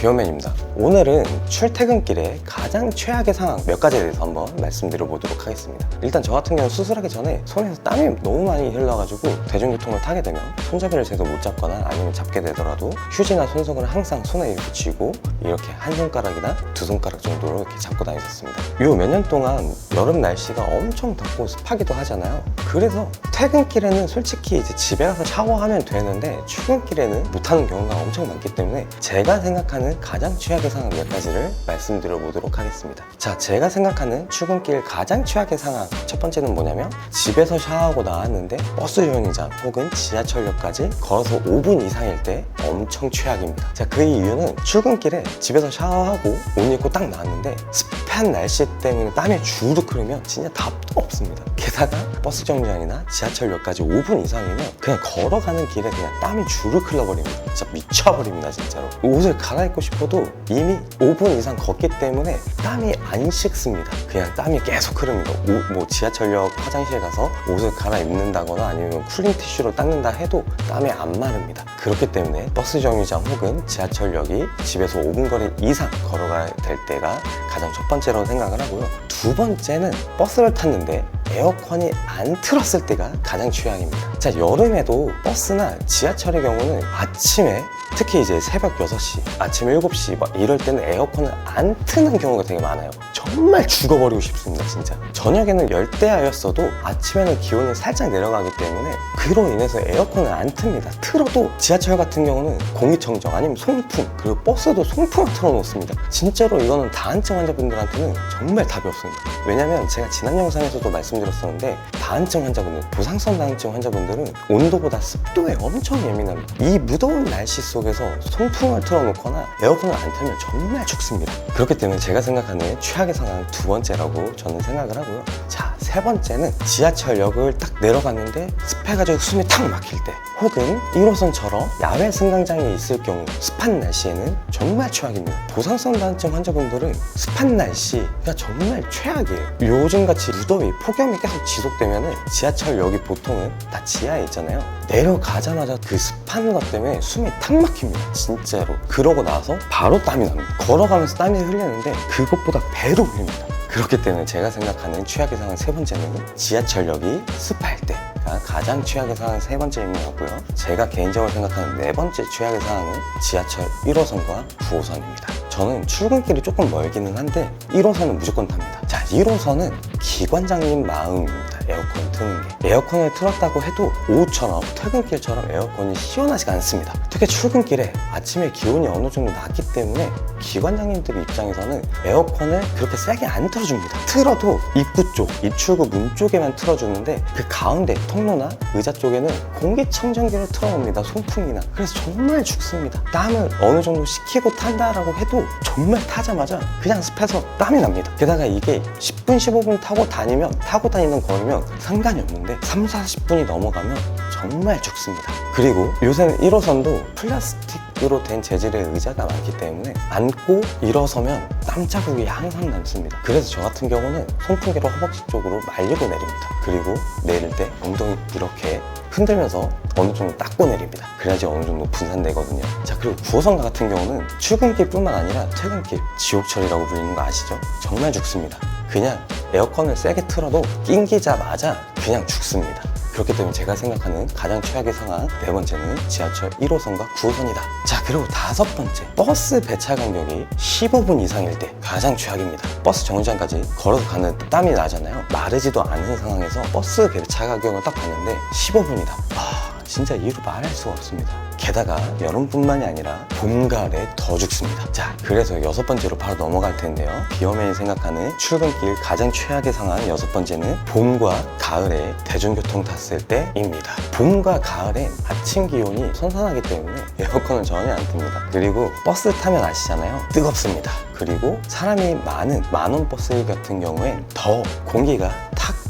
비어맨입니다. 오늘은 출퇴근길에 가장 최악의 상황 몇 가지에 대해서 한번 말씀드려보도록 하겠습니다. 일단 저 같은 경우는 수술하기 전에 손에서 땀이 너무 많이 흘러가지고 대중교통을 타게 되면 손잡이를 제대로 못 잡거나 아니면 잡게 되더라도 휴지나 손석을 항상 손에 이렇게 쥐고 이렇게 한 손가락이나 두 손가락 정도로 이렇게 잡고 다녔었습니다. 요 몇 년 동안 여름 날씨가 엄청 덥고 습하기도 하잖아요. 그래서 퇴근길에는 솔직히 이제 집에 가서 샤워하면 되는데 출근길에는 못하는 경우가 엄청 많기 때문에 제가 생각하는 가장 최악의 상황 몇 가지를 말씀드려 보도록 하겠습니다. 자, 제가 생각하는 출근길 가장 최악의 상황 첫 번째는 뭐냐면 집에서 샤워하고 나왔는데 버스 정류장 혹은 지하철역까지 걸어서 5분 이상일 때 엄청 최악입니다. 자, 그 이유는 출근길에 집에서 샤워하고 옷 입고 딱 나왔는데 습한 날씨 때문에 땀이 주르륵 흐르면 진짜 답도 없습니다. 게다가 버스 정류장이나 지하철역까지 5분 이상이면 그냥 걸어가는 길에 그냥 땀이 주르륵 흘러버립니다. 진짜 미쳐버립니다, 진짜로. 옷을 갈아입고 싶어도 이미 5분 이상 걷기 때문에 땀이 안 식습니다. 그냥 땀이 계속 흐릅니다. 오- 뭐 지하철역 화장실 가서 옷을 갈아입는다거나 아니면 쿨링 티슈로 닦는다 해도 땀이 안 마릅니다. 그렇기 때문에 버스 정류장 혹은 지하철역이 집에서 5분 거리 이상 걸어가야 될 때가 가장 첫 번째라고 생각을 하고요. 두 번째는 버스를 탔는데 에어컨이 안 틀었을 때가 가장 최악입니다. 자, 여름에도 버스나 지하철의 경우는 아침에 특히 이제 새벽 6시, 아침 7시 막 이럴 때는 에어컨을 안 트는 경우가 되게 많아요. 정말 죽어버리고 싶습니다, 진짜. 저녁에는 열대야였어도 아침에는 기온이 살짝 내려가기 때문에 그로 인해서 에어컨을 안 틉니다. 틀어도 지하철 같은 경우는 공기청정 아니면 송풍 그리고 버스도 송풍을 틀어놓습니다. 진짜로 이거는 다한증 환자분들한테는 정말 답이 없습니다. 왜냐면 제가 지난 영상에서도 말씀드렸었는데 다한증 환자분들, 부상성 다한증 환자분들은 온도보다 습도에 엄청 예민합니다. 이 무더운 날씨 속에서 송풍을 틀어놓거나 에어컨을 안 틀면 정말 죽습니다. 그렇기 때문에 제가 생각하는 최악의 상황 두 번째라고 저는 생각을 하고요. 자, 세 번째는 지하철역을 딱 내려갔는데 습해가지고 숨이 탁 막힐 때 혹은 1호선처럼 야외 승강장이 있을 경우 습한 날씨에는 정말 최악입니다. 보상성 다한증 환자분들은 습한 날씨가 정말 최악이에요. 요즘같이 무더위, 폭염이 계속 지속되면 지하철역이 보통은 다 지하에 있잖아요. 내려가자마자 그 습한 것 때문에 숨이 탁 막힙니다. 진짜로. 그러고 나서 바로 땀이 납니다. 걸어가면서 땀이 흘리는데 그것보다 배로 흘립니다. 그렇기 때문에 제가 생각하는 최악의 상황 세 번째는 지하철역이 습할 때가 가장 최악의 상황 세 번째인 것 같고요. 제가 개인적으로 생각하는 네 번째 최악의 상황은 지하철 1호선과 9호선입니다. 저는 출근길이 조금 멀기는 한데 1호선은 무조건 탑니다. 자, 1호선은 기관장님 마음입니다. 에어컨 트는 게. 에어컨을 틀었다고 해도 오후처럼 퇴근길처럼 에어컨이 시원하지가 않습니다. 특히 출근길에 아침에 기온이 어느 정도 낮기 때문에 기관장님들 입장에서는 에어컨을 그렇게 세게 안 틀어줍니다. 틀어도 입구 쪽, 입출구 문 쪽에만 틀어주는데 그 가운데 통로나 의자 쪽에는 공기청정기를 틀어놓습니다. 송풍이나. 그래서 정말 죽습니다. 땀을 어느 정도 식히고 탄다라고 해도 정말 타자마자 그냥 습해서 땀이 납니다. 게다가 이게 10분, 15분 타고 다니면 타고 다니는 거리면 상 관이 없는데 3, 40분이 넘어가면 정말 죽습니다. 그리고 요새는 1호선도 플라스틱으로 된 재질의 의자가 많기 때문에 앉고 일어서면 땀 자국이 항상 남습니다. 그래서 저 같은 경우는 손풍기로 허벅지 쪽으로 말리고 내립니다. 그리고 내릴 때 엉덩이 이렇게 흔들면서 어느 정도 닦고 내립니다. 그래야지 어느 정도 분산되거든요. 자, 그리고 9호선 같은 경우는 출근길 뿐만 아니라 퇴근길, 지옥철이라고 불리는 거 아시죠? 정말 죽습니다. 그냥 에어컨을 세게 틀어도 낑기자마자 그냥 죽습니다. 그렇기 때문에 제가 생각하는 가장 최악의 상황 네 번째는 지하철 1호선과 9호선이다. 자 그리고 다섯 번째 버스 배차 간격이 15분 이상일 때 가장 최악입니다. 버스 정류장까지 걸어서 가는 땀이 나잖아요. 마르지도 않은 상황에서 버스 배차 간격을 딱 봤는데 15분이다. 아 진짜 이유로 말할 수가 없습니다. 게다가 여름뿐만이 아니라 봄, 가을에 더 죽습니다. 자, 그래서 여섯 번째로 바로 넘어갈 텐데요. 비어맨이 생각하는 출근길 가장 최악의 상황 여섯 번째는 봄과 가을에 대중교통 탔을 때입니다. 봄과 가을엔 아침 기온이 선선하기 때문에 에어컨은 전혀 안 틉니다. 그리고 버스 타면 아시잖아요. 뜨겁습니다. 그리고 사람이 많은 만원 버스 같은 경우엔 더 공기가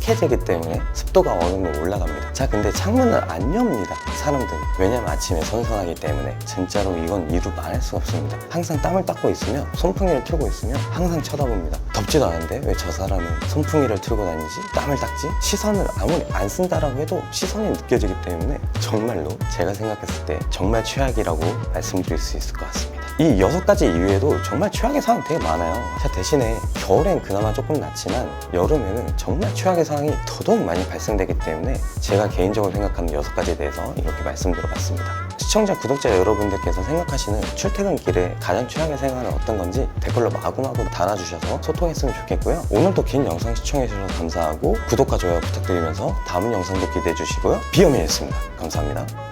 탁해지기 때문에 습도가 어느 정도 올라갑니다. 자, 근데 창문을 안 엽니다. 사람들은. 왜냐면 아침에 선선하기 때문에. 진짜로 이건 이루 말할 수 없습니다. 항상 땀을 닦고 있으면, 손풍기를 켜고 있으면 항상 쳐다봅니다. 덥지도 않은데 왜 저 사람은 선풍기를 틀고 다니지? 땀을 닦지? 시선을 아무리 안 쓴다라고 해도 시선이 느껴지기 때문에 정말로 제가 생각했을 때 정말 최악이라고 말씀드릴 수 있을 것 같습니다. 이 여섯 가지 이외에도 정말 최악의 상황 되게 많아요. 자, 대신에 겨울엔 그나마 조금 낫지만 여름에는 정말 최악의 상황이 더더욱 많이 발생되기 때문에 제가 개인적으로 생각하는 여섯 가지에 대해서 이렇게 말씀드려봤습니다. 시청자, 구독자 여러분들께서 생각하시는 출퇴근길에 가장 최악의 생활은 어떤 건지 댓글로 마구마구 달아주셔서 소통했으면 좋겠고요. 오늘도 긴 영상 시청해주셔서 감사하고 구독과 좋아요 부탁드리면서 다음 영상도 기대해 주시고요. 비염이었습니다. 감사합니다.